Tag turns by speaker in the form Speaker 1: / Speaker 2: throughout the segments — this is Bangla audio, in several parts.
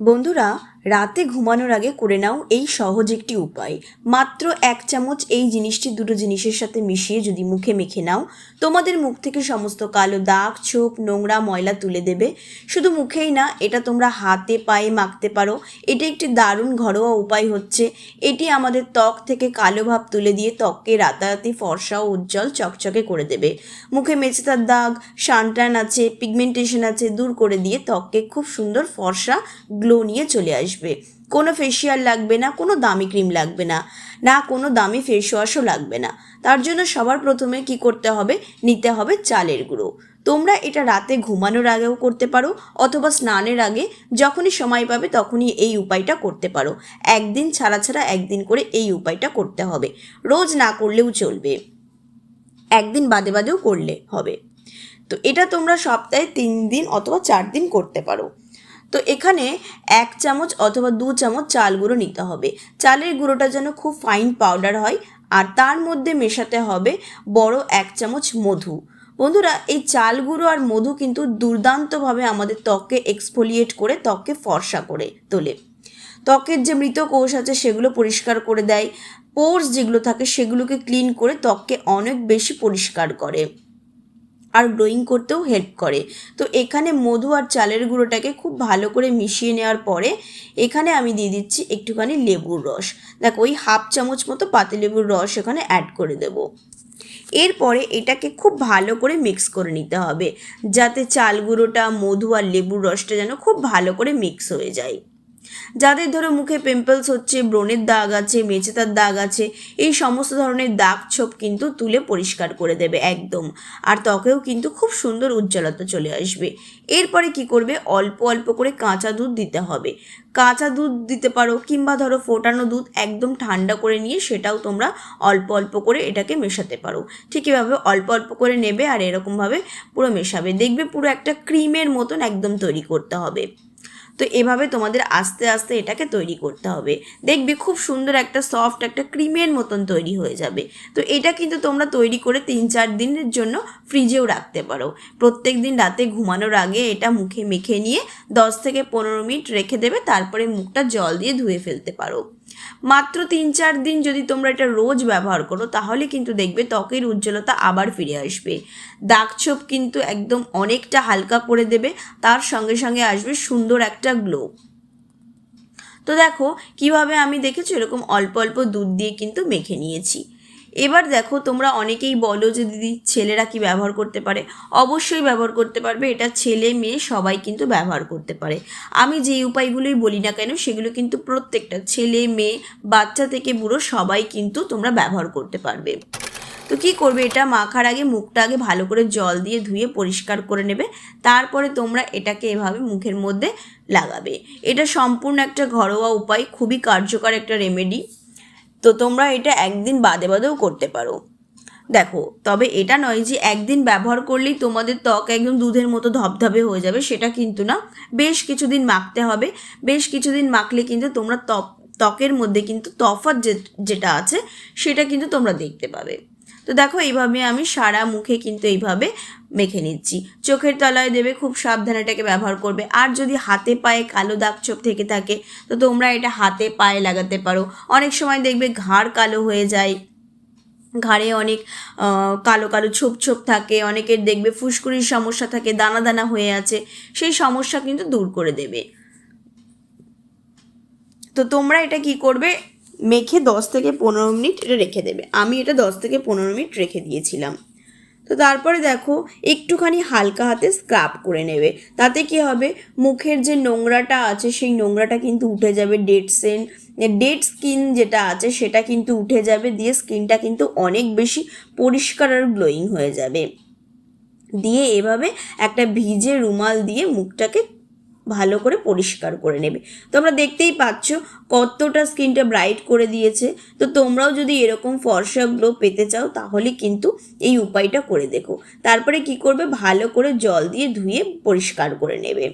Speaker 1: বন্ধুরা রাতে ঘুমানোর আগে করে নাও এই সহজ একটি উপায়। মাত্র এক চামচ এই জিনিসটি দুটো জিনিসের সাথে মিশিয়ে যদি মুখে মেখে নাও, তোমাদের মুখ থেকে সমস্ত কালো দাগ, ছোপ, নোংরা ময়লা তুলে দেবে। শুধু মুখেই না, এটা তোমরা হাতে, পায়ে মাখতে পারো। এটা একটি দারুণ ঘরোয়া উপায় হচ্ছে। এটি আমাদের ত্বক থেকে কালো ভাব তুলে দিয়ে ত্বককে রাতারাতি, ফর্সা ও উজ্জ্বল চকচকে করে দেবে। মুখে মেচেতার দাগ সানটান আছে, পিগমেন্টেশন আছে, দূর করে দিয়ে ত্বককে খুব সুন্দর ফর্সা, গ্লো নিয়ে চলে আসবে। কোনো ফেসিয়াল লাগবে না, কোনো দামি ক্রিম লাগবে না না কোনো দামি ফেস ওয়াশও লাগবে না। তার জন্য সবার প্রথমে কি করতে হবে? নিতে হবে চালের গুঁড়ো। তোমরা এটা রাতে ঘুমানোর আগেও করতে পারো অথবা স্নানের আগে যখনই সময় পাবে তখনই এই উপায়টা করতে পারো। একদিন ছাড়া ছাড়া একদিন করে এই উপায়টা করতে হবে। রোজ না করলেও চলবে। একদিন বাদে বাদেও করলে হবে। তো এটা তোমরা সপ্তাহে তিন দিন অথবা চার দিন করতে পারো। তো এখানে এক চামচ অথবা দু চামচ চাল গুঁড়ো নিতে হবে। চালের গুঁড়োটা যেন খুব ফাইন পাউডার হয় আর তার মধ্যে মেশাতে হবে বড় এক চামচ মধু। বন্ধুরা, এই চাল গুঁড়ো আর মধু কিন্তু দুর্দান্তভাবে আমাদের ত্বককে এক্সফোলিয়েট করে, ত্বককে ফর্সা করে তোলে। ত্বকের যে মৃত কোষ আছে সেগুলো পরিষ্কার করে দেয়। পোর্স যেগুলো থাকে সেগুলোকে ক্লিন করে ত্বককে অনেক বেশি পরিষ্কার করে। আর গ্রোয়িং করতেও হেল্প করে। তো এখানে মধু আর চালের গুঁড়োটাকে খুব ভালো করে মিশিয়ে নেওয়ার পরে এখানে আমি দিয়ে দিচ্ছি একটুখানি লেবুর রস। দেখো, ওই হাফ চামচ মতো পাতিলেবুর রস এখানে অ্যাড করে দেবো। এরপরে এটাকে খুব ভালো করে মিক্স করে নিতে হবে, যাতে চাল গুঁড়োটা, মধু আর লেবুর রসটা যেন খুব ভালো করে মিক্স হয়ে যায়। যাদের ধরো মুখে পিম্পলস হচ্ছে, ব্রণের দাগ আছে, মেচেতার দাগ আছে, এই সমস্ত ধরনের দাগ ছোপ কিন্তু তুলে পরিষ্কার করে দেবে একদম। আর ত্বকেও কিন্তু খুব সুন্দর উজ্জ্বলতা চলে আসবে। এরপরে কি করবে? অল্প অল্প করে কাঁচা দুধ দিতে হবে। কাঁচা দুধ দিতে পারো কিংবা ধরো ফোটানো দুধ একদম ঠান্ডা করে নিয়ে সেটাও তোমরা অল্প অল্প করে এটাকে মেশাতে পারো। ঠিক এভাবে অল্প অল্প করে নেবে আর এরকমভাবে পুরো মেশাবে। দেখবে পুরো একটা ক্রিমের মতন একদম তৈরি করতে হবে। তো এভাবে তোমাদের আস্তে আস্তে এটাকে তৈরি করতে হবে। দেখবে খুব সুন্দর একটা সফট একটা ক্রিমের মতন তৈরি হয়ে যাবে। তো এটা কিন্তু তোমরা তৈরি করে তিন চার দিনের জন্য ফ্রিজেও রাখতে পারো। প্রত্যেক দিন রাতে ঘুমানোর আগে এটা মুখে মেখে নিয়ে দশ থেকে পনেরো মিনিট রেখে দেবে, তারপরে মুখটা জল দিয়ে ধুয়ে ফেলতে পারো। মাত্র তিন চার দিন যদি তোমরা এটা রোজ ব্যবহার করো, তাহলে কিন্তু দেখবে ত্বকের উজ্জ্বলতা আবার ফিরে আসবে। দাগ ছোপ কিন্তু একদম অনেকটা হালকা করে দেবে, তার সঙ্গে সঙ্গে আসবে সুন্দর একটা গ্লো তো দেখো, কীভাবে আমি দেখেছি? এরকম অল্প অল্প দুধ দিয়ে কিন্তু মেখে নিয়েছি। এবার দেখো তোমরা অনেকেই বলো যে দিদি, ছেলেরা কি ব্যবহার করতে পারে? অবশ্যই ব্যবহার করতে পারবে। এটা ছেলে মেয়ে সবাই কিন্তু ব্যবহার করতে পারে। আমি যে উপায়গুলোই বলি না কেন, সেগুলো কিন্তু প্রত্যেকটা ছেলে, মেয়ে, বাচ্চা থেকে বুড়ো সবাই কিন্তু তোমরা ব্যবহার করতে পারবে। তো কি করবে? এটা মাখার আগে মুখটা আগে ভালো করে জল দিয়ে ধুয়ে পরিষ্কার করে নেবে। তারপরে তোমরা এটাকে এভাবে মুখের মধ্যে লাগাবে। এটা সম্পূর্ণ একটা ঘরোয়া উপায়, খুবই কার্যকর একটা রেমেডি তো তোমরা এটা একদিন বাদে বাদেও করতে পারো। দেখো, তবে এটা নয় যে একদিন ব্যবহার করলেই তোমাদের ত্বক একদম দুধের মতো ধবধবে হয়ে যাবে, সেটা কিন্তু না। বেশ কিছুদিন মাখতে হবে, বেশ কিছুদিন মাখলে কিন্তু তোমরা ত্বক, ত্বকের মধ্যে কিন্তু তফাৎ যেটা আছে, সেটা কিন্তু তোমরা দেখতে পাবে। তো দেখো, এইভাবে আমি সারা মুখে কিন্তু এইভাবে মেখে নিচ্ছি। চোখের তলায় দেবে, খুব সাবধানে এটাকে ব্যবহার করবে। আর যদি হাতে পায়ে কালো দাগ ছোপ থেকে থাকে, তো তোমরা এটা হাতে পায়ে লাগাতে পারো। অনেক সময় দেখবে ঘাড় কালো হয়ে যায়, ঘাড়ে অনেক কালো কালো ছোপ ছোপ থাকে, অনেকের দেখবে ফুসকুড়ির সমস্যা থাকে, দানা দানা হয়ে আছে, সেই সমস্যা কিন্তু দূর করে দেবে। তো তোমরা এটা কি করবে? মেখে দশ থেকে পনেরো মিনিট এটা রেখে দেবে। আমি এটা দশ থেকে পনেরো মিনিট রেখে দিয়েছিলাম। তো তারপরে দেখো, একটুখানি হালকা হাতে স্ক্রাব করে নেবে। তাতে কি হবে? মুখের যে নোংরাটা আছে, সেই নোংরাটা কিন্তু উঠে যাবে ডেড সেন ডেড স্কিন যেটা আছে, সেটা কিন্তু উঠে যাবে দিয়ে স্কিনটা কিন্তু অনেক বেশি পরিষ্কার আর গ্লোয়িং হয়ে যাবে। দিয়ে এভাবে একটা ভিজে রুমাল দিয়ে মুখটাকে ভালো করে পরিষ্কার করে নেবে। তোমরা দেখতেই পাচ্ছ কতটা স্কিনটা ব্রাইট করে দিয়েছে। তো তোমরাও যদি এরকম ফর্সা গ্লো পেতে চাও, তাহলে কিন্তু এই উপায়টা করে দেখো। তারপরে কি করবে? ভালো করে জল দিয়ে ধুয়ে পরিষ্কার করে নেবে।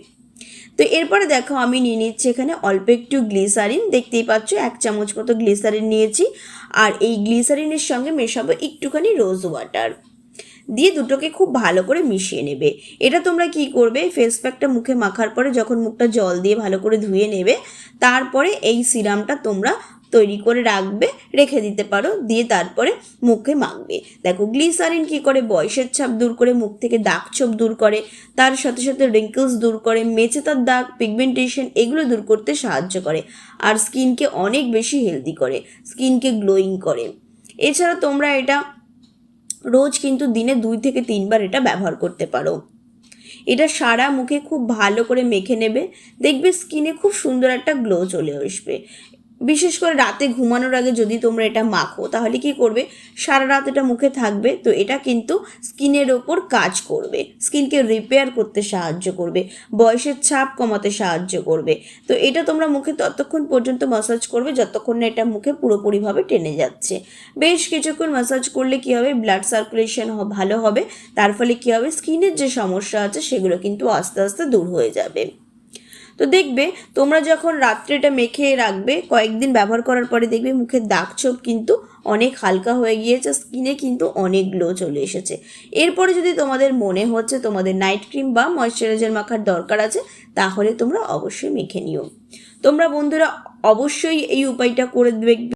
Speaker 1: তো এরপরে দেখো আমি নিয়ে নিচ্ছি এখানে অল্প একটু গ্লিসারিন। দেখতেই পাচ্ছ এক চামচ মতো গ্লিসারিন নিয়েছি। আর এই গ্লিসারিনের সঙ্গে মেশাবো একটুখানি রোজ ওয়াটার। দিয়ে দুটোকে খুব ভালো করে মিশিয়ে নেবে। এটা তোমরা কি করবে? ফেস প্যাকটা মুখে মাখার পরে যখন মুখটা জল দিয়ে ভালো করে ধুয়ে নেবে, তারপরে এই সিরামটা তোমরা তৈরি করে রাখবে, রেখে দিতে পারো, দিয়ে তারপরে মুখে মাখবে। দেখো গ্লিসারিন কি করে? বয়সের ছাপ দূর করে মুখ থেকে দাগ ছোপ দূর করে, তার সাথে সাথে রিঙ্কলস দূর করে মেচেতার দাগ পিগমেন্টেশন এগুলো দূর করতে সাহায্য করে, আর স্কিনকে অনেক বেশি হেলদি করে স্কিনকে গ্লোয়িং করে। এছাড়া তোমরা এটা রোজ কিন্তু দিনে দুই থেকে তিনবার এটা ব্যবহার করতে পারো। এটা সারা মুখে খুব ভালো করে মেখে নেবে, দেখবে স্কিনে খুব সুন্দর একটা গ্লো চলে আসবে। বিশেষ করে রাতে ঘুমানোর আগে যদি তোমরা এটা মাখো, তাহলে কি করবে? সারা রাত এটা মুখে থাকবে, তো এটা কিন্তু স্কিনের ওপর কাজ করবে। স্কিনকে রিপেয়ার করতে সাহায্য করবে, বয়সের ছাপ কমাতে সাহায্য করবে। তো এটা তোমরা মুখে ততক্ষণ পর্যন্ত মাসাজ করবে, যতক্ষণ না এটা মুখে পুরোপুরিভাবে টেনে যাচ্ছে। বেশ কিছুক্ষণ মাসাজ করলে কি হবে? ব্লাড সার্কুলেশন ভালো হবে। তার ফলে কি হবে? স্কিনের যে সমস্যা আছে, সেগুলো কিন্তু আস্তে আস্তে দূর হয়ে যাবে। তো দেখবে তোমরা যখন রাত্রে এটা মেখে রাখবে, কয়েকদিন ব্যবহার করার পরে দেখবে মুখের দাগ ছোপ কিন্তু অনেক হালকা হয়ে গিয়েছে, স্কিনে কিন্তু অনেক গ্লো চলে এসেছে। এরপরে যদি তোমাদের মনে হচ্ছে তোমাদের নাইট ক্রিম বা ময়শ্চারাইজার মাখার দরকার আছে, তাহলে তোমরা অবশ্যই মেখে নিও। তোমরা বন্ধুরা অবশ্যই এই উপায়টা করে দেখবে।